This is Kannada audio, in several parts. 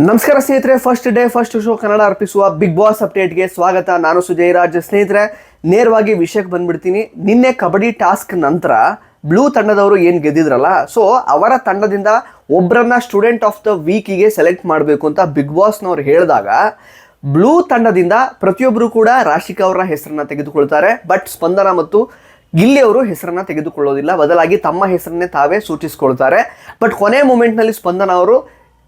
ನಮಸ್ಕಾರ ಸ್ನೇಹಿತರೆ first day first show Kannada ಅರ್ಪಿಸುವ ಬಿಗ್ ಬಾಸ್ ಅಪ್ಡೇಟ್ಗೆ ಸ್ವಾಗತ. ನಾನು ಸುಜಯ್ ರಾಜ್. ಸ್ನೇಹಿತರೆ, ನೇರವಾಗಿ ವಿಷಯಕ್ಕೆ ಬಂದ್ಬಿಡ್ತೀನಿ. ನಿನ್ನೆ ಕಬಡ್ಡಿ ಟಾಸ್ಕ್ ನಂತರ ಬ್ಲೂ ತಂಡದವರು ಏನು ಗೆದ್ದಿದ್ರಲ್ಲ ಸೊ ಅವರ ತಂಡದಿಂದ ಒಬ್ಬರನ್ನ ಸ್ಟೂಡೆಂಟ್ ಆಫ್ ದ ವೀಕಿಗೆ ಸೆಲೆಕ್ಟ್ ಮಾಡಬೇಕು ಅಂತ ಬಿಗ್ ಬಾಸ್ನವ್ರು ಹೇಳಿದಾಗ, ಬ್ಲೂ ತಂಡದಿಂದ ಪ್ರತಿಯೊಬ್ಬರು ಕೂಡ ರಾಶಿಕಾ ಅವರ ಹೆಸರನ್ನ ತೆಗೆದುಕೊಳ್ತಾರೆ. ಬಟ್ ಸ್ಪಂದನ ಮತ್ತು ಗಿಲ್ಲಿ ಅವರು ಹೆಸರನ್ನ ತೆಗೆದುಕೊಳ್ಳೋದಿಲ್ಲ. ಬದಲಾಗಿ ತಮ್ಮ ಹೆಸರನ್ನೇ ತಾವೇ ಸೂಚಿಸ್ಕೊಳ್ತಾರೆ. ಬಟ್ ಕೊನೆ ಮೂಮೆಂಟ್ನಲ್ಲಿ ಸ್ಪಂದನ ಅವರು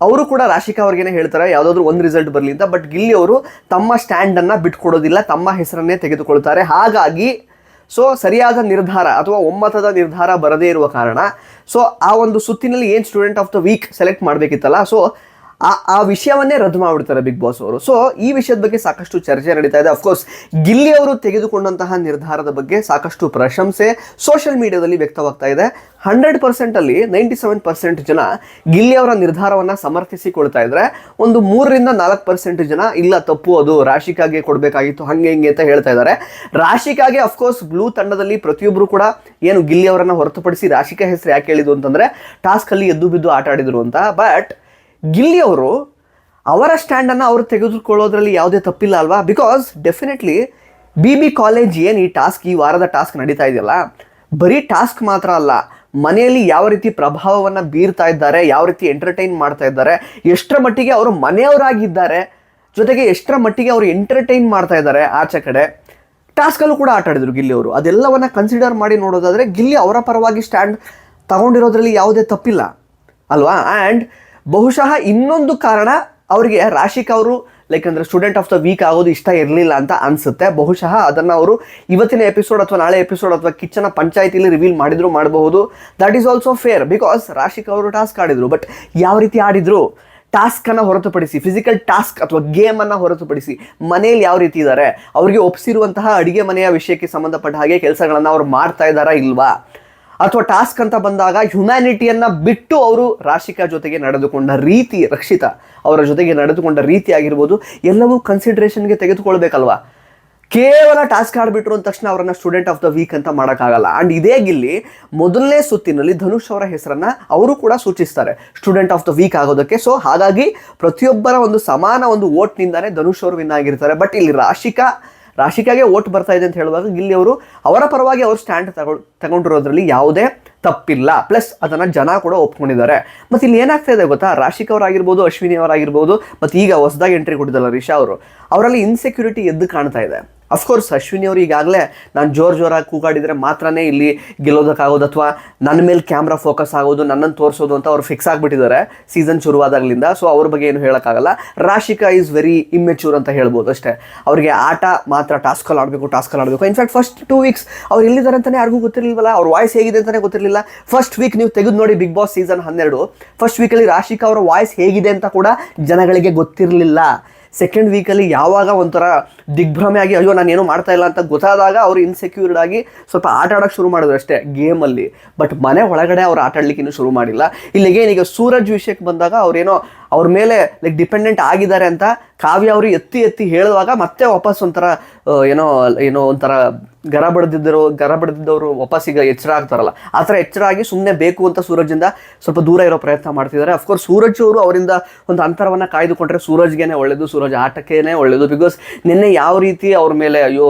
ಅವರು ಕೂಡ ರಾಶಿಕಾ ಅವ್ರಿಗೇನೆ ಹೇಳ್ತಾರೆ, ಯಾವುದಾದ್ರೂ ಒಂದು ರಿಸಲ್ಟ್ ಬರಲಿ ಬಟ್ ಗಿಲ್ಲಿ ಅವರು ತಮ್ಮ ಸ್ಟ್ಯಾಂಡನ್ನು ಬಿಟ್ಕೊಡೋದಿಲ್ಲ, ತಮ್ಮ ಹೆಸರನ್ನೇ ತೆಗೆದುಕೊಳ್ತಾರೆ. ಹಾಗಾಗಿ ಸೊ ಸರಿಯಾದ ನಿರ್ಧಾರ ಅಥವಾ ಒಮ್ಮತದ ನಿರ್ಧಾರ ಬರದೇ ಇರುವ ಕಾರಣ ಸೊ ಆ ಒಂದು ಸುತ್ತಿನಲ್ಲಿ ಏನು student of the week select ಮಾಡಬೇಕಿತ್ತಲ್ಲ so ಆ ಆ ವಿಷಯವನ್ನೇ ರದ್ದು ಮಾಡಿಬಿಡ್ತಾರೆ ಬಿಗ್ ಬಾಸ್ ಅವರು. ಸೊ ಈ ವಿಷಯದ ಬಗ್ಗೆ ಸಾಕಷ್ಟು ಚರ್ಚೆ ನಡೀತಾ ಇದೆ. ಅಫ್ಕೋರ್ಸ್ ಗಿಲ್ಲಿ ಅವರು ತೆಗೆದುಕೊಂಡಂತಹ ನಿರ್ಧಾರದ ಬಗ್ಗೆ ಸಾಕಷ್ಟು ಪ್ರಶಂಸೆ ಸೋಷಿಯಲ್ ಮೀಡಿಯಾದಲ್ಲಿ ವ್ಯಕ್ತವಾಗ್ತಾ ಇದೆ. ಹಂಡ್ರೆಡ್ ಪರ್ಸೆಂಟಲ್ಲಿ ನೈಂಟಿ ಸೆವೆನ್ ಪರ್ಸೆಂಟ್ ಜನ ಗಿಲ್ಲಿ ಅವರ ನಿರ್ಧಾರವನ್ನು ಸಮರ್ಥಿಸಿಕೊಳ್ತಾ ಇದ್ದಾರೆ ಒಂದು ಮೂರರಿಂದ ನಾಲ್ಕು ಪರ್ಸೆಂಟ್ ಜನ, ಇಲ್ಲ ತಪ್ಪು, ಅದು ರಾಶಿಕಾಗೆ ಕೊಡಬೇಕಾಗಿತ್ತು, ಹಂಗೆ ಹಿಂಗೆ ಅಂತ ಹೇಳ್ತಾ ಇದ್ದಾರೆ. ರಾಶಿಕಾಗೆ ಅಫ್ಕೋರ್ಸ್ ಬ್ಲೂ ತಂಡದಲ್ಲಿ ಪ್ರತಿಯೊಬ್ಬರು ಕೂಡ ಏನು ಗಿಲ್ಲಿ ಅವರನ್ನ ಹೊರತುಪಡಿಸಿ ರಾಶಿಕಾ ಹೆಸರು ಯಾಕೆ ಹೇಳಿದ್ರು ಅಂತಂದ್ರೆ ಟಾಸ್ಕಲ್ಲಿ ಎದ್ದು ಬಿದ್ದು ಆಟ ಆಡಿದ್ರು ಅಂತ. ಬಟ್ ಗಿಲ್ಲಿ ಅವರು ಅವರ ಸ್ಟ್ಯಾಂಡನ್ನು ಅವರು ತೆಗೆದುಕೊಳ್ಳೋದ್ರಲ್ಲಿ ಯಾವುದೇ ತಪ್ಪಿಲ್ಲ ಅಲ್ವಾ? Because definitely B B college ಏನು ಈ ಟಾಸ್ಕ್ ಈ ವಾರದ ಟಾಸ್ಕ್ ನಡೀತಾ ಇದೆಯಲ್ಲ? ಬರೀ ಟಾಸ್ಕ್ ಮಾತ್ರ ಅಲ್ಲ, ಮನೆಯಲ್ಲಿ ಯಾವ ರೀತಿ ಪ್ರಭಾವವನ್ನು ಬೀರ್ತಾ ಇದ್ದಾರೆ, ಯಾವ ರೀತಿ ಎಂಟರ್ಟೈನ್ ಮಾಡ್ತಾ ಇದ್ದಾರೆ, ಎಷ್ಟರ ಮಟ್ಟಿಗೆ ಅವರು ಮನೆಯವರಾಗಿದ್ದಾರೆ, ಜೊತೆಗೆ ಎಷ್ಟರ ಮಟ್ಟಿಗೆ ಅವರು ಎಂಟರ್ಟೈನ್ ಮಾಡ್ತಾ ಇದ್ದಾರೆ ಆಚೆ ಕಡೆ ಟಾಸ್ಕಲ್ಲೂ ಕೂಡ ಆಟ ಗಿಲ್ಲಿ ಅವರು. ಅದೆಲ್ಲವನ್ನು ಕನ್ಸಿಡರ್ ಮಾಡಿ ನೋಡೋದಾದರೆ ಗಿಲ್ಲಿ ಅವರ ಪರವಾಗಿ ಸ್ಟ್ಯಾಂಡ್ ತಗೊಂಡಿರೋದ್ರಲ್ಲಿ ಯಾವುದೇ ತಪ್ಪಿಲ್ಲ, ಅಲ್ವಾ? ಆ್ಯಂಡ್ ಬಹುಶಃ ಇನ್ನೊಂದು ಕಾರಣ ಅವರಿಗೆ ರಾಶಿಕ್ ಅವರು ಲೈಕ್ ಅಂದರೆ ಸ್ಟೂಡೆಂಟ್ ಆಫ್ ದ ವೀಕ್ ಆಗೋದು ಇಷ್ಟ ಇರಲಿಲ್ಲ ಅಂತ ಅನಿಸುತ್ತೆ. ಬಹುಶಃ ಅದನ್ನು ಅವರು ಇವತ್ತಿನ ಎಪಿಸೋಡ್ ಅಥವಾ ನಾಳೆ ಎಪಿಸೋಡ್ ಅಥವಾ ಕಿಚ್ಚನ ಪಂಚಾಯತಿಲಿ ರಿವೀಲ್ ಮಾಡಿದ್ರು ಮಾಡಬಹುದು. That is also fair because Rashik ಅವರು ಟಾಸ್ಕ್ ಆಡಿದರು. ಬಟ್ ಯಾವ ರೀತಿ ಆಡಿದ್ರು? ಟಾಸ್ಕನ್ನು ಹೊರತುಪಡಿಸಿ ಫಿಸಿಕಲ್ ಟಾಸ್ಕ್ ಅಥವಾ ಗೇಮನ್ನು ಹೊರತುಪಡಿಸಿ ಮನೆಯಲ್ಲಿ ಯಾವ ರೀತಿ ಇದ್ದಾರೆ ಅವರಿಗೆ ಒಪ್ಪಿಸಿರುವಂತಹ ಅಡುಗೆ ಮನೆಯ ವಿಷಯಕ್ಕೆ ಸಂಬಂಧಪಟ್ಟ ಹಾಗೆ ಕೆಲಸಗಳನ್ನು ಅವ್ರು ಮಾಡ್ತಾ ಇದ್ದಾರಾ ಇಲ್ವಾ? ಅಥವಾ ಟಾಸ್ಕ್ ಅಂತ ಬಂದಾಗ ಹ್ಯುಮ್ಯಾನಿಟಿಯನ್ನು ಬಿಟ್ಟು ಅವರು ರಾಶಿಕಾ ಜೊತೆಗೆ ನಡೆದುಕೊಂಡ ರೀತಿ, ರಕ್ಷಿತ ಅವರ ಜೊತೆಗೆ ನಡೆದುಕೊಂಡ ರೀತಿ ಆಗಿರ್ಬೋದು, ಎಲ್ಲವೂ ಕನ್ಸಿಡ್ರೇಷನ್ಗೆ ತೆಗೆದುಕೊಳ್ಬೇಕಲ್ವಾ? ಕೇವಲ ಟಾಸ್ಕ್ ಆಡ್ಬಿಟ್ರು ಅಂದ ತಕ್ಷಣ ಅವರನ್ನು ಸ್ಟೂಡೆಂಟ್ ಆಫ್ ದ ವೀಕ್ ಅಂತ ಮಾಡೋಕ್ಕಾಗಲ್ಲ. ಆ್ಯಂಡ್ ಇದೇ ಗಿಲ್ಲಿ ಮೊದಲನೇ ಸುತ್ತಿನಲ್ಲಿ ಧನುಷ್ ಅವರ ಹೆಸರನ್ನು ಅವರು ಕೂಡ ಸೂಚಿಸ್ತಾರೆ. ಸ್ಟೂಡೆಂಟ್ ಆಫ್ ದ ವೀಕ್ ಆಗೋದಕ್ಕೆ. ಸೊ ಹಾಗಾಗಿ ಪ್ರತಿಯೊಬ್ಬರ ಒಂದು ಸಮಾನ ಒಂದು ಓಟ್ನಿಂದಾನೇ ಧನುಷ್ ಅವರು ವಿನ್ ಆಗಿರ್ತಾರೆ. ಬಟ್ ಇಲ್ಲಿ ರಾಶಿಕಾ ರಾಶಿಕಾಗೆ ಓಟ್ ಬರ್ತಾ ಇದೆ ಅಂತ ಹೇಳುವಾಗ ಇಲ್ಲಿ ಅವರು ಅವರ ಪರವಾಗಿ ಅವರು ಸ್ಟ್ಯಾಂಡ್ ತಗೊಂಡು ತಗೊಂಡಿರೋದ್ರಲ್ಲಿ ಯಾವುದೇ ತಪ್ಪಿಲ್ಲ. ಪ್ಲಸ್ ಅದನ್ನು ಜನ ಕೂಡ ಒಪ್ಕೊಂಡಿದ್ದಾರೆ. ಮತ್ತು ಇಲ್ಲಿ ಏನಾಗ್ತಾ ಇದೆ ಗೊತ್ತಾ? ರಾಶಿಕ್ ಅವರಾಗಿರ್ಬೋದು ಅಶ್ವಿನಿ ಅವರಾಗಿರ್ಬೋದು ಮತ್ತು ಈಗ ಹೊಸದಾಗಿ ಎಂಟ್ರಿ ಕೊಟ್ಟಿದ್ದಲ್ಲ ರಿಷಾ ಅವರು. ಅವರಲ್ಲಿ ಇನ್ಸೆಕ್ಯೂರಿಟಿ ಎದ್ದು ಕಾಣ್ತಾ ಇದೆ. ಅಫ್ಕೋರ್ಸ್ ಅಶ್ವಿನಿ ಅವರು ಈಗಾಗಲೇ ನಾನು ಜೋರು ಜೋರಾಗಿ ಕೂಗಾಡಿದರೆ ಮಾತ್ರನೇ ಇಲ್ಲಿ ಗೆಲ್ಲೋದಕ್ಕಾಗೋದು ಅಥವಾ ನನ್ನ ಮೇಲೆ ಕ್ಯಾಮ್ರಾ ಫೋಕಸ್ ಆಗೋದು ನನ್ನನ್ನು ತೋರಿಸೋದು ಅಂತ ಅವ್ರು ಫಿಕ್ಸ್ ಆಗಿಬಿಟ್ಟಿದ್ದಾರೆ ಸೀಸನ್ ಶುರುವಾದಾಗಲಿಂದ. ಸೊ ಅವ್ರ ಬಗ್ಗೆ ಏನು ಹೇಳೋಕ್ಕಾಗಲ್ಲ. ರಾಶಿಕಾ ಈಸ್ ವೆರಿ ಇಮ್ಮೆಚೂರ್ ಅಂತ ಹೇಳ್ಬೋದು ಅಷ್ಟೇ. ಅವರಿಗೆ ಆಟ ಮಾತ್ರ ಟಾಸ್ಕಲ್ಲಿ ಆಡಬೇಕು ಟಾಸ್ಕಲ್ಲಿ ಆಡಬೇಕು. ಇನ್ಫ್ಯಾಕ್ಟ್ ಫಸ್ಟ್ ಟೂ ವೀಕ್ಸ್ ಅವ್ರು ಎಲ್ಲಿದ್ದಾರೆ ಅಂತಲೇ ಯಾರಿಗೂ ಗೊತ್ತಿರಲಿಲ್ವಲ್ಲ? ಅವ್ರ ವಾಯ್ಸ್ ಹೇಗಿದೆ ಅಂತಲೇ ಗೊತ್ತಿರಲಿಲ್ಲ. ಫಸ್ಟ್ ವೀಕ್ ನೀವು ತೆಗೆದು ನೋಡಿ ಬಿಗ್ ಬಾಸ್ ಸೀಸನ್ ಹನ್ನೆರಡು. ಫಸ್ಟ್ ವೀಕಲ್ಲಿ ರಾಶಿಕಾ ಅವರ ವಾಯ್ಸ್ ಹೇಗಿದೆ ಅಂತ ಕೂಡ ಜನಗಳಿಗೆ ಗೊತ್ತಿರಲಿಲ್ಲ. ಸೆಕೆಂಡ್ ವೀಕಲ್ಲಿ ಯಾವಾಗ ಒಂಥರ ದಿಗ್ಭ್ರಮೆ ಆಗಿ, ಅಯ್ಯೋ, ನಾನು ಏನು ಮಾಡ್ತಾ ಇಲ್ಲ ಅಂತ ಗೊತ್ತಾದಾಗ ಅವರು ಇನ್ಸೆಕ್ಯೂರ್ಡ್ ಆಗಿ ಸ್ವಲ್ಪ ಆಟ ಆಡೋಕ್ಕೆ ಶುರು ಮಾಡಿದ್ರು ಅಷ್ಟೇ ಗೇಮಲ್ಲಿ ಬಟ್ ಮನೆ ಒಳಗಡೆ ಅವ್ರು ಆಟ ಆಡ್ಲಿಕ್ಕೆ ಇನ್ನೂ ಶುರು ಮಾಡಿಲ್ಲ. ಇಲ್ಲಿಗೆ ಈಗ ಸೂರಜ್ ವಿಷಯಕ್ಕೆ ಬಂದಾಗ ಅವ್ರೇನೋ ಅವ್ರ ಮೇಲೆ ಲೈಕ್ ಡಿಪೆಂಡೆಂಟ್ ಆಗಿದ್ದಾರೆ ಅಂತ ಕಾವ್ಯ ಅವರು ಎತ್ತಿ ಎತ್ತಿ ಹೇಳುವಾಗ ಮತ್ತೆ ವಾಪಸ್ ಒಂಥರ ಏನೋ ಏನೋ ಒಂಥರ ಗರ ಬಡ್ದಿದ್ದರು, ಗರ ಬಡ್ದಿದ್ದವರು ವಾಪಸ್ ಈಗ ಎಚ್ಚರ ಆಗ್ತಾರಲ್ಲ. ಆ ಥರ ಎಚ್ಚರ ಆಗಿ ಸುಮ್ಮನೆ ಬೇಕು ಅಂತ ಸೂರಜಿಂದ ಸ್ವಲ್ಪ ದೂರ ಇರೋ ಪ್ರಯತ್ನ ಮಾಡ್ತಿದ್ದಾರೆ. ಅಫ್ಕೋರ್ಸ್ ಸೂರಜ್ ಅವರು ಅವರಿಂದ ಒಂದು ಅಂತರವನ್ನು ಕಾಯ್ದುಕೊಂಡ್ರೆ ಸೂರಜ್ಗೇನೆ ಒಳ್ಳೆಯದು ಸೂರಜ್ ಆಟಕ್ಕೇನೆ ಒಳ್ಳೆಯದು ಬಿಕಾಸ್ ನಿನ್ನೆ ಯಾವ ರೀತಿ ಅವ್ರ ಮೇಲೆ, ಅಯ್ಯೋ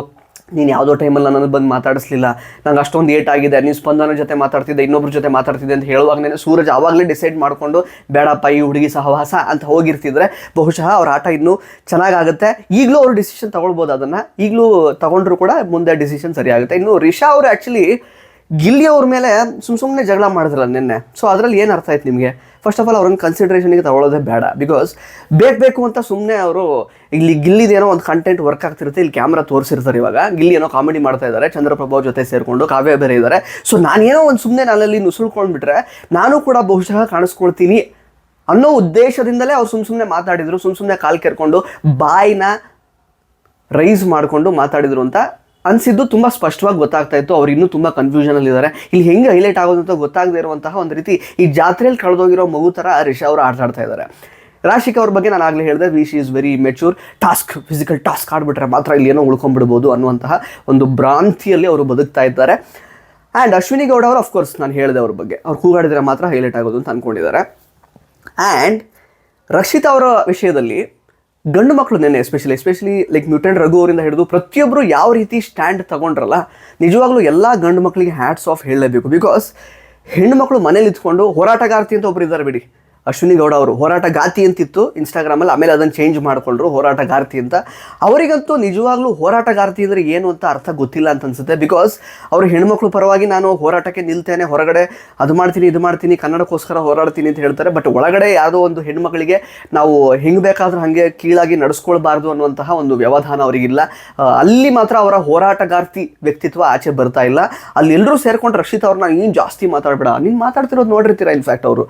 ನೀನು ಯಾವುದೋ ಟೈಮಲ್ಲಿ ನನ್ನನ್ನು ಬಂದು ಮಾತಾಡಿಸ್ಲಿಲ್ಲ. ನಂಗೆ ಅಷ್ಟೊಂದು ಏಟ್ ಆಗಿದೆ. ನೀನು ಸ್ಪಂದನ ಜೊತೆ ಮಾತಾಡ್ತಿದ್ದೆ, ಇನ್ನೊಬ್ರ ಜೊತೆ ಮಾತಾಡ್ತಿದ್ದೆ ಅಂತ ಹೇಳುವಾಗ ನೆನೆ ಸೂರಜ್ ಆವಾಗಲೇ ಡಿಸೈಡ್ ಮಾಡಿಕೊಂಡು, ಬೇಡಪ್ಪ, ಈ ಹುಡುಗಿ ಸಹವಾಸ ಅಂತ ಹೋಗಿರ್ತಿದ್ರೆ, ಬಹುಶಃ ಅವ್ರ ಆಟ ಇನ್ನೂ ಚೆನ್ನಾಗಾಗುತ್ತೆ. ಈಗಲೂ ಅವರು ಡಿಸಿಷನ್ ತಗೊಳ್ಬೋದು ಅದನ್ನು. ಈಗಲೂ ತಗೊಂಡ್ರು ಕೂಡ ಮುಂದೆ ಡಿಸಿಷನ್ ಸರಿಯಾಗುತ್ತೆ. ಇನ್ನು ರಿಷಾ ಅವರು ಆ್ಯಕ್ಚುಲಿ ಗಿಲ್ಲಿ ಅವ್ರ ಮೇಲೆ ಸುಮ್ಮ ಸುಮ್ಮನೆ ಜಗಳ ಮಾಡಿದ್ರಲ್ಲ ನಿನ್ನೆ. ಸೊ ಅದರಲ್ಲಿ ಏನು ಅರ್ಥ ಆಯ್ತು ನಿಮಗೆ? ಫಸ್ಟ್ ಆಫ್ ಆಲ್ ಅವ್ರನ್ನ ಕನ್ಸಿಡ್ರೇಷನ್ಗೆ ತಗೊಳ್ಳೋದೇ ಬೇಡ. ಬಿಕಾಸ್ ಬೇಕು ಬೇಕು ಅಂತ ಸುಮ್ಮನೆ ಅವರು ಇಲ್ಲಿ ಗಿಲ್ಲಿದೇನೋ ಒಂದು ಕಂಟೆಂಟ್ ವರ್ಕ್ ಆಗ್ತಿರುತ್ತೆ, ಇಲ್ಲಿ ಕ್ಯಾಮ್ರಾ ತೋರಿಸಿರ್ತಾರೆ ಇವಾಗ. ಗಿಲ್ಲಿ ಏನೋ ಕಾಮಿಡಿ ಮಾಡ್ತಾ ಇದ್ದಾರೆ ಚಂದ್ರಪ್ರಭಾ ಜೊತೆ ಸೇರಿಕೊಂಡು ಕಾವ್ಯ ಬೇರೆ ಇದ್ದಾರೆ. ಸೊ ನಾನೇನೋ ಒಂದು ಸುಮ್ಮನೆ ನಾನಲ್ಲಿ ನುಸುಳ್ಕೊಂಡ್ಬಿಟ್ರೆ ನಾನು ಕೂಡ ಬಹುಶಃ ಕಾಣಿಸ್ಕೊಳ್ತೀನಿ ಅನ್ನೋ ಉದ್ದೇಶದಿಂದಲೇ ಅವ್ರು ಸುಮ್ಮ ಸುಮ್ಮನೆ ಮಾತಾಡಿದರು ಸುಮ್ಮ ಸುಮ್ಮನೆ ಕಾಲು ಕೆರ್ಕೊಂಡು ಬಾಯಿನ ರೈಸ್ ಮಾಡಿಕೊಂಡು ಮಾತಾಡಿದರು ಅಂತ ಅನಿಸಿದ್ದು ತುಂಬ ಸ್ಪಷ್ಟವಾಗಿ ಗೊತ್ತಾಗ್ತಾ ಇತ್ತು. ಅವ್ರು ಇನ್ನೂ ತುಂಬ ಕನ್ಫ್ಯೂಷನಲ್ಲಿ ಇದ್ದಾರೆ ಇಲ್ಲಿ ಹೆಂಗೆ ಹೈಲೈಟ್ ಆಗೋದು ಅಂತ ಗೊತ್ತಾಗದೇ ಇರುವಂತಹ ಒಂದು ರೀತಿ ಈ ಜಾತ್ರೆಯಲ್ಲಿ ಕಳೆದೋಗಿರೋ ಮಗು ಥರ ರಿಷಾ ಅವರು ಆಟಾಡ್ತಾ ಇದ್ದಾರೆ ರಾಶಿಕ್ ಅವ್ರ ಬಗ್ಗೆ ನಾನು ಆಗಲೇ ಹೇಳಿದೆ we she is very mature task physical task ಆಡ್ಬಿಟ್ರೆ ಮಾತ್ರ ಇಲ್ಲಿ ಏನೋ ಉಳ್ಕೊಂಡ್ಬಿಡ್ಬೋದು ಅನ್ನುವಂತಹ ಒಂದು ಭ್ರಾಂತಿಯಲ್ಲಿ ಅವರು ಬದುಕ್ತಾ ಇದ್ದಾರೆ. ಆ್ಯಂಡ್ ಅಶ್ವಿನಿ ಗೌಡ ಅವರು ಅಫ್ಕೋರ್ಸ್ ನಾನು ಹೇಳಿದೆ ಅವ್ರ ಬಗ್ಗೆ. ಅವ್ರು ಕೂಗಾಡಿದ್ರೆ ಮಾತ್ರ ಹೈಲೈಟ್ ಆಗೋದು ಅಂತ ಅಂದ್ಕೊಂಡಿದ್ದಾರೆ ಆ್ಯಂಡ್ ರಕ್ಷಿತಾ ಅವರ ವಿಷಯದಲ್ಲಿ ಗಂಡು ಮಕ್ಕಳು ನೆನೆ especially especially like mutant Raghu ಅವರಿಂದ ಹಿಡಿದು ಪ್ರತಿಯೊಬ್ಬರು ಯಾವ ರೀತಿ ಸ್ಟ್ಯಾಂಡ್ ತಗೊಂಡ್ರಲ್ಲ, ನಿಜವಾಗ್ಲೂ ಎಲ್ಲ ಗಂಡು ಮಕ್ಕಳಿಗೆ ಹ್ಯಾಟ್ಸ್ ಆಫ್ ಹೇಳಲೇಬೇಕು. ಬಿಕಾಸ್ ಹೆಣ್ಣು ಮಕ್ಕಳು ಮನೇಲಿ ಇದ್ಕೊಂಡು ಹೋರಾಟಗಾರ್ತಿ ಅಂತ ಒಬ್ರು ಇದ್ದಾರೆ ಬಿಡಿ. ಅಶ್ವಿನಿ ಗೌಡ ಅವರು ಹೋರಾಟಗಾತಿ ಅಂತಿತ್ತು ಇನ್ಸ್ಟಾಗ್ರಾಮಲ್ಲಿ ಆಮೇಲೆ ಅದನ್ನು ಚೇಂಜ್ ಮಾಡಿಕೊಂಡ್ರು ಹೋರಾಟಗಾರ್ತಿ ಅಂತ. ಅವರಿಗಂತೂ ನಿಜವಾಗ್ಲೂ ಹೋರಾಟಗಾರ್ತಿ ಅಂದರೆ ಏನು ಅಂತ ಅರ್ಥ ಗೊತ್ತಿಲ್ಲ ಅಂತ ಅನ್ಸುತ್ತೆ. ಬಿಕಾಸ್ ಅವರು ಹೆಣ್ಮಕ್ಳು ಪರವಾಗಿ ನಾನು ಹೋರಾಟಕ್ಕೆ ನಿಲ್ತೇನೆ, ಹೊರಗಡೆ ಅದು ಮಾಡ್ತೀನಿ, ಇದು ಮಾಡ್ತೀನಿ, ಕನ್ನಡಕ್ಕೋಸ್ಕರ ಹೋರಾಡ್ತೀನಿ ಅಂತ ಹೇಳ್ತಾರೆ. ಬಟ್ ಒಳಗಡೆ ಯಾವುದೋ ಒಂದು ಹೆಣ್ಮಕ್ಳಿಗೆ ನಾವು ಹೆಂಗೆ ಬೇಕಾದರೂ ಹಾಗೆ ಕೀಳಾಗಿ ನಡೆಸ್ಕೊಳ್ಬಾರ್ದು ಅನ್ನುವಂತಹ ಒಂದು ವ್ಯವಧಾನ ಅವರಿಗಿಲ್ಲ. ಅಲ್ಲಿ ಮಾತ್ರ ಅವರ ಹೋರಾಟಗಾರ್ತಿ ವ್ಯಕ್ತಿತ್ವ ಆಚೆ ಬರ್ತಾ ಇಲ್ಲ. ಅಲ್ಲಿ ಎಲ್ಲರೂ ಸೇರ್ಕೊಂಡು ರಕ್ಷಿತ್ ಅವ್ರನ್ನ ಏನು ಜಾಸ್ತಿ ಮಾತಾಡಬೇಡ. ನೀನು ಮಾತಾಡ್ತಿರೋದು ನೋಡಿರ್ತೀರ ಇನ್ಫ್ಯಾಕ್ಟ್ ಅವರು.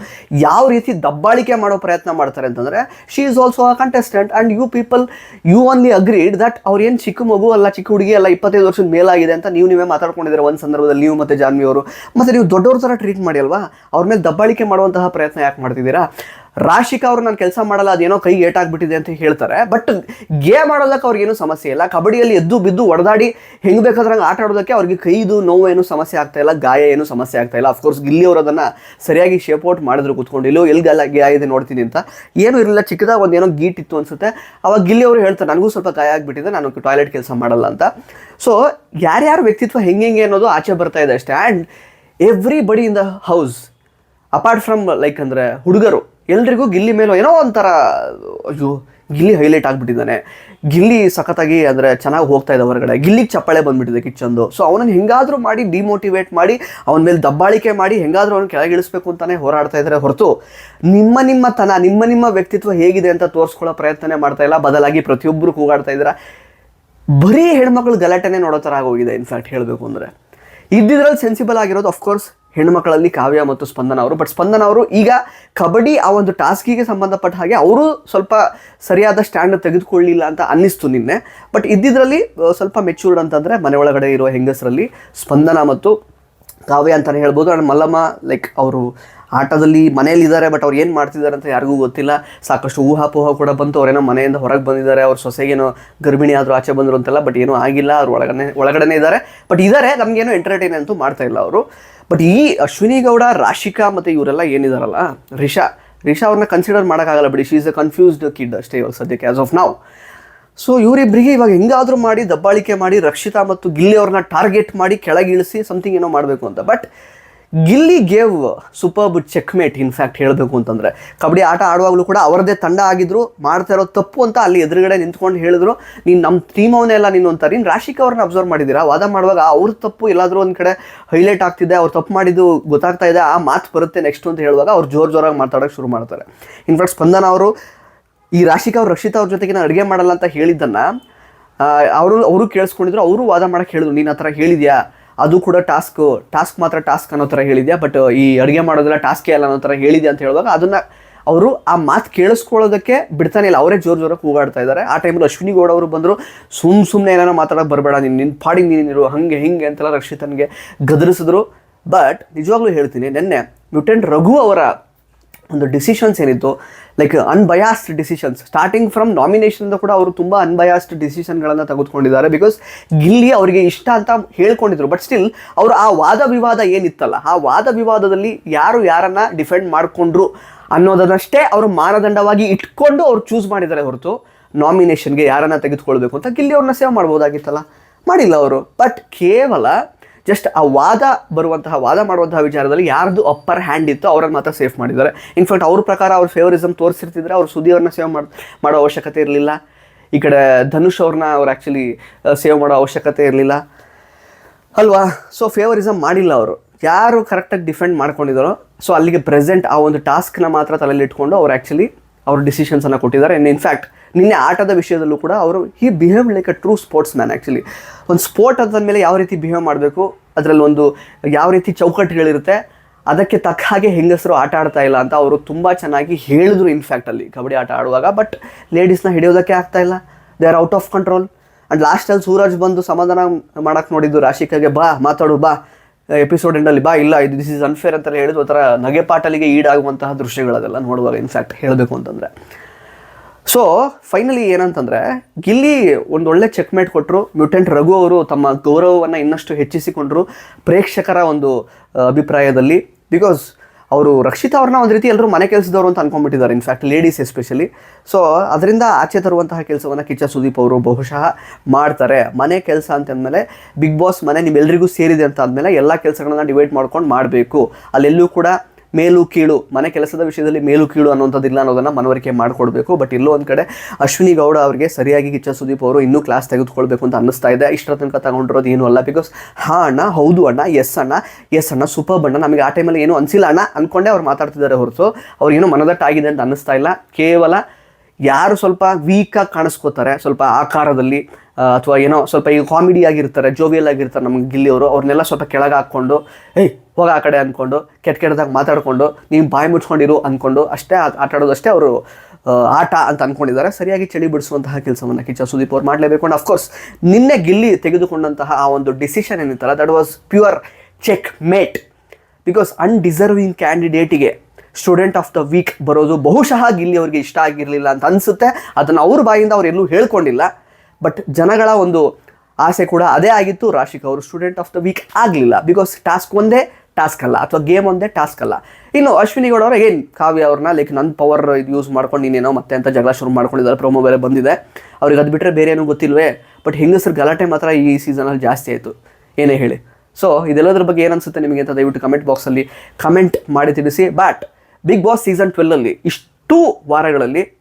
ಯಾವ ರೀತಿ ದಬ್ಬಾಳಿಕೆ ಮಾಡೋ ಪ್ರಯತ್ನ ಮಾಡ್ತಾರೆ ಅಂತಂದರೆ she is also a contestant and you people you only agreed that ಅವ್ರೇನು ಚಿಕ್ಕ ಮಗು ಅಲ್ಲ, ಚಿಕ್ಕ ಹುಡುಗಿ ಅಲ್ಲ, ಇಪ್ಪತ್ತೈದು ವರ್ಷದ ಮೇಲಾಗಿದೆ ಅಂತ ನೀವು ನೀವೇ ಮಾತಾಡ್ಕೊಂಡಿದ್ದೀರ ಒಂದು ಸಂದರ್ಭದಲ್ಲಿ, ನೀವು ಮತ್ತು ಜಾನ್ವಿ ಅವರು. ಮತ್ತು ನೀವು ದೊಡ್ಡವ್ರ ಥರ ಟ್ರೀಟ್ ಮಾಡಿ ಅಲ್ವಾ? ಅವ್ರ ಮೇಲೆ ದಬ್ಬಾಳಿಕೆ ಮಾಡುವಂತಹ ಪ್ರಯತ್ನ ಯಾಕೆ ಮಾಡ್ತಿದ್ದೀರಾ? ರಾಶಿಕಾ ಅವರು ನಾನು ಕೆಲಸ ಮಾಡಲ್ಲ, ಅದೇನೋ ಕೈ ಏಟಾಗ್ಬಿಟ್ಟಿದೆ ಅಂತ ಹೇಳ್ತಾರೆ. ಬಟ್ ಗೇಮ್ ಆಡೋದಕ್ಕೆ ಅವ್ರಿಗೇನು ಸಮಸ್ಯೆ ಇಲ್ಲ. ಕಬಡ್ಡಿಯಲ್ಲಿ ಎದ್ದು ಬಿದ್ದು ಹೊಡೆದಾಡಿ ಹೆಂಗೆ ಬೇಕಾದ್ರೆ ಹಂಗೆ ಆಟ ಆಡೋದಕ್ಕೆ ಅವ್ರಿಗೆ ಕೈದು ನೋವು ಏನು ಸಮಸ್ಯೆ ಆಗ್ತಾ ಇಲ್ಲ, ಗಾಯ ಏನು ಸಮಸ್ಯೆ ಆಗ್ತಾ ಇಲ್ಲ. ಅಫ್ಕೋರ್ಸ್ ಗಿಲ್ಲಿ ಅವರು ಅದನ್ನು ಸರಿಯಾಗಿ ಶೇಪ್ ಔಟ್ ಮಾಡಿದ್ರು ಕೂತ್ಕೊಂಡು, ಇಲ್ಲೋ ಎಲ್ಲಿ ಗಾಯ ಗಾಯ ಇದೆ ನೋಡ್ತೀನಿ ಅಂತ. ಏನೂ ಇರಲಿಲ್ಲ, ಚಿಕ್ಕದಾಗ ಒಂದು ಏನೋ ಗೀಟ್ ಇತ್ತು ಅನ್ಸುತ್ತೆ. ಅವಾಗ ಗಿಲ್ಲಿ ಅವರು ಹೇಳ್ತಾರೆ, ನನಗೂ ಸ್ವಲ್ಪ ಗಾಯ ಆಗಿಬಿಟ್ಟಿದೆ, ನಾನು ಟಾಯ್ಲೆಟ್ ಕೆಲಸ ಮಾಡಲ್ಲ ಅಂತ. ಸೊ ಯಾರ್ಯಾರ ವ್ಯಕ್ತಿತ್ವ ಹೆಂಗೆ ಹೆಂಗೆ ಅನ್ನೋದು ಆಚೆ ಬರ್ತಾ ಇದೆ ಅಷ್ಟೇ. And everybody in the house apart from like ಅಂದರೆ ಹುಡುಗರು ಎಲ್ರಿಗೂ ಗಿಲ್ಲಿ ಮೇಲೂ ಏನೋ ಒಂಥರ, ಅಯ್ಯೋ, ಗಿಲ್ಲಿ ಹೈಲೈಟ್ ಆಗಿಬಿಟ್ಟಿದ್ದಾನೆ. ಗಿಲ್ಲಿ ಸಖತ್ತಾಗಿ ಅಂದರೆ ಚೆನ್ನಾಗಿ ಹೋಗ್ತಾ ಇದೆ ಹೊರಗಡೆ. ಗಿಲ್ಲಿಗೆ ಚಪ್ಪಾಳೆ ಬಂದ್ಬಿಟ್ಟಿದೆ ಕಿಚ್ಚಂದು. ಸೊ ಅವನನ್ನು ಹೆಂಗಾದರೂ ಮಾಡಿ ಡಿಮೋಟಿವೇಟ್ ಮಾಡಿ, ಅವನ ಮೇಲೆ ದಬ್ಬಾಳಿಕೆ ಮಾಡಿ, ಹೆಂಗಾದರೂ ಅವನು ಕೆಳಗಿಳಿಸ್ಬೇಕು ಅಂತಲೇ ಹೋರಾಡ್ತಾ ಇದ್ದಾರೆ ಹೊರತು, ನಿಮ್ಮ ನಿಮ್ಮ ತನ, ನಿಮ್ಮ ನಿಮ್ಮ ವ್ಯಕ್ತಿತ್ವ ಹೇಗಿದೆ ಅಂತ ತೋರಿಸ್ಕೊಳ್ಳೋ ಪ್ರಯತ್ನನೇ ಮಾಡ್ತಾ ಇಲ್ಲ. ಬದಲಾಗಿ ಪ್ರತಿಯೊಬ್ಬರು ಕೂಗಾಡ್ತಾ ಇದ್ದೀರಾ? ಬರೀ ಹೆಣ್ಮಕ್ಳು ಗಲಾಟೆನೇ ನೋಡೋ ಥರ ಆಗೋಗಿದೆ ಇನ್ಫ್ಯಾಕ್ಟ್ ಹೇಳಬೇಕು ಅಂದರೆ. ಇದ್ದಿದ್ರಲ್ಲಿ ಸೆನ್ಸಿಬಲ್ ಆಗಿರೋದು ಅಫ್ಕೋರ್ಸ್ ಹೆಣ್ಮಕ್ಳಲ್ಲಿ ಕಾವ್ಯ ಮತ್ತು ಸ್ಪಂದನ ಅವರು. ಬಟ್ ಸ್ಪಂದನ ಅವರು ಈಗ ಕಬಡ್ಡಿ ಆ ಒಂದು ಟಾಸ್ಕಿಗೆ ಸಂಬಂಧಪಟ್ಟ ಹಾಗೆ ಅವರು ಸ್ವಲ್ಪ ಸರಿಯಾದ ಸ್ಟ್ಯಾಂಡ್ ತೆಗೆದುಕೊಳ್ಳಿಲ್ಲ ಅಂತ ಅನ್ನಿಸ್ತು ನಿನ್ನೆ. ಬಟ್ ಇದ್ದಿದ್ರಲ್ಲಿ ಸ್ವಲ್ಪ ಮೆಚ್ಯೂರ್ಡ್ ಅಂತಂದರೆ ಮನೆ ಒಳಗಡೆ ಇರೋ ಹೆಂಗಸರಲ್ಲಿ ಸ್ಪಂದನ ಮತ್ತು ಕಾವ್ಯ ಅಂತಲೇ ಹೇಳ್ಬೋದು. ಆ್ಯಂಡ್ ಮಲ್ಲಮ್ಮ ಲೈಕ್ ಅವರು ಆಟದಲ್ಲಿ ಮನೆಯಲ್ಲಿದ್ದಾರೆ ಬಟ್ ಅವ್ರು ಏನು ಮಾಡ್ತಿದ್ದಾರೆ ಅಂತ ಯಾರಿಗೂ ಗೊತ್ತಿಲ್ಲ. ಸಾಕಷ್ಟು ಊಹಾಪೋಹ ಕೂಡ ಬಂತು. ಅವರೇನೋ ಮನೆಯಿಂದ ಹೊರಗೆ ಬಂದಿದ್ದಾರೆ. ಅವ್ರ ಸೊಸೆಗೇನೋ ಗರ್ಭಿಣಿ ಆದರೂ ಆಚೆ ಬಂದರು ಅಂತೆಲ್ಲ ಬಟ್ ಏನೂ ಆಗಿಲ್ಲ. ಅವ್ರು ಒಳಗಡೆ ಒಳಗಡೆನೇ ಇದ್ದಾರೆ. ಬಟ್ ಇದ್ದಾರೆ ನಮಗೇನು ಎಂಟರ್ಟೈನ್ ಅಂತೂ ಮಾಡ್ತಾ ಇಲ್ಲ ಅವರು. ಬಟ್ ಈ ಅಶ್ವಿನಿ ಗೌಡ, ರಾಶಿಕಾ ಮತ್ತು ಇವರೆಲ್ಲ ಏನಿದಾರಲ್ಲ, ರಿಷಾ ರಿಷಾ ಅವ್ರನ್ನ ಕನ್ಸಿಡರ್ ಮಾಡೋಕ್ಕಾಗಲ್ಲ ಬಿಡಿ. She is a confused kid ಅಷ್ಟೇ ಇವಾಗ ಸದ್ಯಕ್ಕೆ ಆಸ್ ಆಫ್ ನಾವು ಸೊ ಇವರಿಬ್ಬರಿಗೆ ಇವಾಗ ಹೆಂಗಾದರೂ ಮಾಡಿ ದಬ್ಬಾಳಿಕೆ ಮಾಡಿ ರಕ್ಷಿತಾ ಮತ್ತು ಗಿಲ್ಲಿ ಅವ್ರನ್ನ ಟಾರ್ಗೆಟ್ ಮಾಡಿ ಕೆಳಗಿಳಿಸಿ ಸಮಥಿಂಗ್ ಏನೋ ಮಾಡಬೇಕು ಅಂತ. But Gilli gave superb checkmate in fact ಹೇಳಬೇಕು ಅಂತಂದರೆ. ಕಬಡ್ಡಿ ಆಟ ಆಡುವಾಗಲೂ ಕೂಡ ಅವರದೇ ತಂಡ ಆಗಿದ್ರು, ಮಾಡ್ತಾ ಇರೋ ತಪ್ಪು ಅಂತ ಅಲ್ಲಿ ಎದುರುಗಡೆ ನಿಂತ್ಕೊಂಡು ಹೇಳಿದ್ರು. ನೀನು ನಮ್ಮ ಟೀಮ್ ಅವನೇ ಎಲ್ಲ ನೀನು ಅಂತಾರೆ ನೀನು ರಾಶಿಕ್ ಅವ್ರನ್ನ ಅಬ್ಸರ್ವ್ ಮಾಡಿದ್ದೀರಾ? ವಾದ ಮಾಡುವಾಗ ಅವ್ರ ತಪ್ಪು ಎಲ್ಲಾದರೂ ಒಂದು ಕಡೆ ಹೈಲೈಟ್ ಆಗ್ತಿದೆ, ಅವ್ರು ತಪ್ಪು ಮಾಡಿದ್ದು ಗೊತ್ತಾಗ್ತಾ ಇದೆ, ಆ ಮಾತು ಬರುತ್ತೆ ನೆಕ್ಸ್ಟ್ ಅಂತ ಹೇಳುವಾಗ ಅವ್ರು ಜೋರು ಜೋರಾಗಿ ಮಾತಾಡೋಕ್ಕೆ ಶುರು ಮಾಡ್ತಾರೆ. ಇನ್ಫ್ಯಾಕ್ಟ್ ಸ್ಪಂದನ ಅವರು ಈ ರಾಶಿಕ್ ಅವ್ರು ರಕ್ಷಿತಾ ಅವ್ರ ಜೊತೆಗೆ ನಾನು ಅಡುಗೆ ಮಾಡಲ್ಲ ಅಂತ ಹೇಳಿದ್ದನ್ನು ಅವರು ಅವರು ಕೇಳಿಸ್ಕೊಂಡಿದ್ರು, ಅವರು ವಾದ ಮಾಡಕ್ಕೆ ಹೇಳಿದ್ರು, ನೀನು ಆ ಥರ ಹೇಳಿದ್ಯಾ? ಅದು ಕೂಡ ಟಾಸ್ಕ್ ಟಾಸ್ಕ್ ಮಾತ್ರ ಟಾಸ್ಕ್ ಅನ್ನೋ ಥರ ಹೇಳಿದ್ಯಾ? ಬಟ್ ಈ ಅಡುಗೆ ಮಾಡೋದೆಲ್ಲ ಟಾಸ್ಕೇ ಅಲ್ಲ ಅನ್ನೋ ಥರ ಹೇಳಿದೆ ಅಂತ ಹೇಳುವಾಗ ಅದನ್ನು ಅವರು ಆ ಮಾತು ಕೇಳಿಸ್ಕೊಳ್ಳೋದಕ್ಕೆ ಬಿಡ್ತಾನೆ ಇಲ್ಲ. ಅವರೇ ಜೋರು ಜೋರಾಗಿ ಕೂಗಾಡ್ತಾ ಇದ್ದಾರೆ. ಆ ಟೈಮಲ್ಲಿ ಅಶ್ವಿನಿ ಗೌಡ ಅವರು ಬಂದರು, ಸುಮ್ ಸುಮ್ಮನೆ ಏನಾರ ಮಾತಾಡೋಕೆ ಬರಬೇಡ, ನೀನು ನಿನ್ನ ಪಾಡಿಗೆ ನೀನಿರು ಹಂಗೆ ಹಿಂಗೆ ಅಂತೆಲ್ಲ ರಕ್ಷಿತನಿಗೆ ಗದರಿಸಿದ್ರು. ಬಟ್ ನಿಜವಾಗ್ಲೂ ಹೇಳ್ತೀನಿ, ನಿನ್ನೆ ಮ್ಯೂಟೆಂಟ್ ರಘು ಅವರ ಒಂದು ಡಿಸಿಷನ್ಸ್ ಏನಿತ್ತು like unbiased decisions starting from ನಾಮಿನೇಷನ್ದ ಕೂಡ ಅವರು ತುಂಬ ಅನ್ಬಯಾಸ್ಡ್ ಡಿಸಿಷನ್ಗಳನ್ನು ತೆಗೆದುಕೊಂಡಿದ್ದಾರೆ ಬಿಕಾಸ್ ಗಿಲ್ಲಿ ಅವರಿಗೆ ಇಷ್ಟ ಅಂತ ಹೇಳ್ಕೊಂಡಿದ್ರು. ಬಟ್ ಸ್ಟಿಲ್ ಅವರು ಆ ವಾದ ವಿವಾದ ಏನಿತ್ತಲ್ಲ, ಆ ವಾದ ವಿವಾದದಲ್ಲಿ ಯಾರು ಯಾರನ್ನ ಡಿಫೆಂಡ್ ಮಾಡಿಕೊಂಡ್ರು ಅನ್ನೋದನ್ನಷ್ಟೇ ಅವರು ಮಾನದಂಡವಾಗಿ ಇಟ್ಕೊಂಡು ಅವ್ರು ಚೂಸ್ ಮಾಡಿದ್ದಾರೆ ಹೊರತು ನಾಮಿನೇಷನ್ಗೆ ಯಾರನ್ನ ತೆಗೆದುಕೊಳ್ಬೇಕು ಅಂತ ಗಿಲ್ಲಿ ಅವ್ರನ್ನ ಸೇವ್ ಮಾಡ್ಬೋದಾಗಿತ್ತಲ್ಲ? ಮಾಡಿಲ್ಲ ಅವರು. ಬಟ್ ಕೇವಲ ಜಸ್ಟ್ ಆ ವಾದ ಬರುವಂತಹ, ವಾದ ಮಾಡುವಂತಹ ವಿಚಾರದಲ್ಲಿ ಯಾರ್ದು ಅಪ್ಪರ್ ಹ್ಯಾಂಡ್ ಇತ್ತು ಅವರನ್ನು ಮಾತ್ರ ಸೇಫ್ ಮಾಡಿದ್ದಾರೆ. ಇನ್ಫ್ಯಾಕ್ಟ್ ಅವ್ರ ಪ್ರಕಾರ ಅವ್ರ ಫೇವರಿಸಮ್ ತೋರಿಸಿರ್ತಿದ್ರೆ ಅವ್ರು ಸುದೀವ್ರನ್ನ ಸೇವ್ ಮಾಡಿ, ಮಾಡೋ ಅವಶ್ಯಕತೆ ಇರಲಿಲ್ಲ. ಈ ಕಡೆ ಧನುಷ್ ಅವ್ರನ್ನ ಅವ್ರು ಆ್ಯಕ್ಚುಲಿ ಸೇವ್ ಮಾಡೋ ಅವಶ್ಯಕತೆ ಇರಲಿಲ್ಲ. ಅಲ್ವಾ? ಸೊ ಫೇವರಿಸಮ್ ಮಾಡಿಲ್ಲ ಅವರು. ಯಾರು ಕರೆಕ್ಟಾಗಿ ಡಿಫೆಂಡ್ ಮಾಡ್ಕೊಂಡಿದ್ದಾರೋ ಸೊ ಅಲ್ಲಿಗೆ ಪ್ರೆಸೆಂಟ್ ಆ ಒಂದು ಟಾಸ್ಕ್ನ ಮಾತ್ರ ತಲೆಯಲ್ಲಿ ಇಟ್ಕೊಂಡು ಅವ್ರು ಆ್ಯಕ್ಚುಲಿ ಅವ್ರ ಡಿಸಿಷನ್ಸನ್ನು ಕೊಟ್ಟಿದ್ದಾರೆ. ಆ್ಯಂಡ್ ಇನ್ಫ್ಯಾಕ್ಟ್ ನಿನ್ನೆ ಆಟದ ವಿಷಯದಲ್ಲೂ ಕೂಡ ಅವರು he behave like a true sports man actually ಒಂದು ಸ್ಪೋರ್ಟ್ ಮೇಲೆ ಯಾವ ರೀತಿ ಬಿಹೇವ್ ಮಾಡಬೇಕು, ಅದರಲ್ಲಿ ಒಂದು ಯಾವ ರೀತಿ ಚೌಕಟ್ಟುಗಳಿರುತ್ತೆ ಅದಕ್ಕೆ ತಕ್ಕ ಹಾಗೆ ಹೆಂಗಸರು ಆಟ ಆಡ್ತಾ ಇಲ್ಲ ಅಂತ ಅವರು ತುಂಬ ಚೆನ್ನಾಗಿ ಹೇಳಿದ್ರು ಇನ್ಫ್ಯಾಕ್ಟ್ ಅಲ್ಲಿ, ಕಬಡ್ಡಿ ಆಟ ಆಡುವಾಗ. ಬಟ್ ಲೇಡೀಸ್ನ ಹಿಡಿಯೋದಕ್ಕೆ ಆಗ್ತಾ ಇಲ್ಲ. They are out of control and ಲಾಸ್ಟಲ್ಲಿ ಸೂರಜ್ ಬಂದು ಸಮಾಧಾನ ಮಾಡೋಕ್ಕೆ ನೋಡಿದ್ದು ರಾಶಿಕಾಗೆ, ಬಾ, ಮಾತಾಡು, ಬಾ. ಎಪಿಸೋಡ್ ಎಂಡಲ್ಲಿ ಬಾ, ಇಲ್ಲ, ಇದು ದಿಸ್ ಇಸ್ ಅನ್ಫೇರ್ ಅಂತ ಹೇಳಿದ್ರು. ಥರ ನಗೆ ಪಾಟಲಿಗೆ ಈಡಾಗುವಂತಹ ದೃಶ್ಯಗಳದೆಲ್ಲ ನೋಡುವಾಗ ಇನ್ಫ್ಯಾಕ್ಟ್ ಹೇಳಬೇಕು ಅಂತಂದರೆ. ಸೊ ಫೈನಲಿ ಏನಂತಂದರೆ ಗಿಲ್ಲಿ ಒಂದು ಒಳ್ಳೆ ಚೆಕ್ಮೇಟ್ ಕೊಟ್ಟರು ಮ್ಯೂಟೆಂಟ್ ರಘು ಅವರು ತಮ್ಮ ಗೌರವವನ್ನು ಇನ್ನಷ್ಟು ಹೆಚ್ಚಿಸಿಕೊಂಡ್ರು. ಪ್ರೇಕ್ಷಕರ ಒಂದು, ಅಭಿಪ್ರಾಯದಲ್ಲಿ. ಬಿಕಾಸ್ ಅವರು ರಕ್ಷಿತಾ ಅವ್ರನ್ನ ಒಂದು ರೀತಿ ಎಲ್ಲರೂ ಮನೆ ಕೆಲಸದವರು ಅಂತ ಅನ್ಕೊಂಡ್ಬಿಟ್ಟಿದ್ದಾರೆ in fact ladies especially so ಅದರಿಂದ ಆಚೆ ತರುವಂತಹ ಕೆಲಸವನ್ನು ಕಿಚ್ಚ ಸುದೀಪ್ ಅವರು ಬಹುಶಃ ಮಾಡ್ತಾರೆ. ಮನೆ ಕೆಲಸ ಅಂತ ಅಂದಮೇಲೆ ಬಿಗ್ ಬಾಸ್ ಮನೆ ನಿಮ್ಮೆಲ್ಲರಿಗೂ ಸೇರಿದೆ ಅಂತ ಅಂದಮೇಲೆ ಎಲ್ಲ ಕೆಲಸಗಳನ್ನ ಡಿವೈಡ್ ಮಾಡ್ಕೊಂಡು ಮಾಡಬೇಕು. ಅಲ್ಲೆಲ್ಲೂ ಕೂಡ ಮೇಲು ಕೀಳು, ಮನೆ ಕೆಲಸದ ವಿಷಯದಲ್ಲಿ ಮೇಲು ಕೀಳು ಅನ್ನೋಂಥದ್ದಿಲ್ಲ ಅನ್ನೋದನ್ನು ಮನವರಿಕೆ ಮಾಡಿಕೊಡ್ಬೇಕು. ಬಟ್ ಇಲ್ಲೋ ಒಂದು ಕಡೆ ಅಶ್ವಿನಿ ಗೌಡ ಅವರಿಗೆ ಸರಿಯಾಗಿ ಕಿಚ್ಚ ಸುದೀಪ್ ಅವರು ಇನ್ನೂ ಕ್ಲಾಸ್ ತೆಗೆದುಕೊಳ್ಬೇಕು ಅಂತ ಅನ್ನಿಸ್ತಾ ಇದೆ. ಇಷ್ಟರ ತನಕ ತಗೊಂಡಿರೋದು ಏನು ಅಲ್ಲ. ಬಿಕಾಸ್ ಹಾ ಅಣ್ಣ, ಹೌದು ಅಣ್ಣ ಎಸ್ ಅಣ್ಣ ಎಸ್ ಅಣ್ಣ ಸೂಪರ್ ಅಣ್ಣ ನಮಗೆ ಆ ಟೈಮಲ್ಲಿ ಏನು ಅನಿಸಿಲ್ಲ ಅಣ್ಣ ಅಂದ್ಕೊಂಡೇ ಅವ್ರು ಮಾತಾಡ್ತಿದ್ದಾರೆ ಹೊರತು. ಅವ್ರಿಗೇನೋ ಮನದಟ್ಟಾಗಿದೆ ಅಂತ ಅನ್ನಿಸ್ತಾ ಇಲ್ಲ. ಕೇವಲ ಯಾರು ಸ್ವಲ್ಪ ವೀಕಾಗಿ ಕಾಣಿಸ್ಕೋತಾರೆ, ಸ್ವಲ್ಪ ಆಕಾರದಲ್ಲಿ ಅಥವಾ ಏನೋ ಸ್ವಲ್ಪ ಈಗ ಕಾಮಿಡಿ ಆಗಿರ್ತಾರೆ ಜೋವಿಯಲ್ ಆಗಿರ್ತಾರೆ ನಮ್ಗೆ ಗಿಲ್ಲಿಯವರು, ಅವ್ರನ್ನೆಲ್ಲ ಸ್ವಲ್ಪ ಕೆಳಗೆ ಹಾಕ್ಕೊಂಡು, ಏಯ್, ಹೋಗ ಆ ಕಡೆ ಅಂದ್ಕೊಂಡು ಕೆಟ್ಟ ಕೆಟ್ಟದಾಗ ಮಾತಾಡ್ಕೊಂಡು ನೀವು ಬಾಯಿ ಮುಚ್ಕೊಂಡಿರು ಅಂದ್ಕೊಂಡು ಅಷ್ಟೇ ಆಟ ಆಡೋದಷ್ಟೇ ಅವರು ಆಟ ಅಂತ ಅಂದ್ಕೊಂಡಿದ್ದಾರೆ ಸರಿಯಾಗಿ ಚಳಿ ಬಿಡಿಸುವಂತಹ ಕೆಲಸವನ್ನು ಕಿಚ್ಚ ಸುದೀಪ್ ಅವ್ರು ಮಾಡಲೇಬೇಕು. ಅಂಡ್ ಅಫ್ಕೋರ್ಸ್ ನಿನ್ನೆ ಗಿಲ್ಲಿ ತೆಗೆದುಕೊಂಡಂತಹ ಆ ಒಂದು decision ಏನಿತ್ತಲ್ಲ that was pure checkmate because undeserving ಕ್ಯಾಂಡಿಡೇಟಿಗೆ student of the week ಬರೋದು ಬಹುಶಃ ಗಿಲ್ಲಿ ಅವರಿಗೆ ಇಷ್ಟ ಆಗಿರಲಿಲ್ಲ ಅಂತ ಅನಿಸುತ್ತೆ. ಅದನ್ನು ಅವ್ರ ಬಾಯಿಂದ ಅವ್ರು ಎಲ್ಲೂ ಹೇಳ್ಕೊಂಡಿಲ್ಲ. ಬಟ್ ಜನಗಳ ಒಂದು ಆಸೆ ಕೂಡ ಅದೇ ಆಗಿತ್ತು. ರಾಶಿಕ್ ಅವರು ಸ್ಟೂಡೆಂಟ್ ಆಫ್ ದ ವೀಕ್ ಆಗಲಿಲ್ಲ. ಬಿಕಾಸ್ ಟಾಸ್ಕ್ ಒಂದೇ ಟಾಸ್ಕ್ ಅಲ್ಲ. ಅಥವಾ ಗೇಮ್ ಒಂದೇ ಟಾಸ್ಕ್ ಅಲ್ಲ. ಇನ್ನು ಅಶ್ವಿನಿ ಗೌಡ ಅವರು, ಏನು ಕಾವ್ಯ ಅವ್ರನ್ನ? ಲೈಕ್ ನನ್ನ ಪವರ್ ಇದು ಯೂಸ್ ಮಾಡ್ಕೊಂಡು ನೀನೇನೋ ಮತ್ತೆ ಅಂತ ಜಗಳ ಶುರು ಮಾಡ್ಕೊಂಡಿದ್ದಾರೆ. ಪ್ರೊಮೋ ಬೇರೆ ಬಂದಿದೆ. ಅವ್ರಿಗೆ ಅದು ಬಿಟ್ಟರೆ ಬೇರೆ ಏನೂ ಗೊತ್ತಿಲ್ವೇ? ಬಟ್ ಹೆಂಗಸರು ಗಲಾಟೆ ಮಾತ್ರ ಈ ಸೀಸನಲ್ಲಿ ಜಾಸ್ತಿ ಆಯಿತು. ಏನೇ ಹೇಳಿ. ಸೊ ಇದೆಲ್ಲದ್ರ ಬಗ್ಗೆ ಏನು ನಿಮಗೆ ಅಂತ ದಯವಿಟ್ಟು ಕಮೆಂಟ್ ಬಾಕ್ಸಲ್ಲಿ ಕಮೆಂಟ್ ಮಾಡಿ ತಿಳಿಸಿ. ಬಟ್ ಬಿಗ್ ಬಾಸ್ ಸೀಸನ್ ಟ್ವೆಲ್ಲಲ್ಲಿ ಇಷ್ಟು ವಾರಗಳಲ್ಲಿ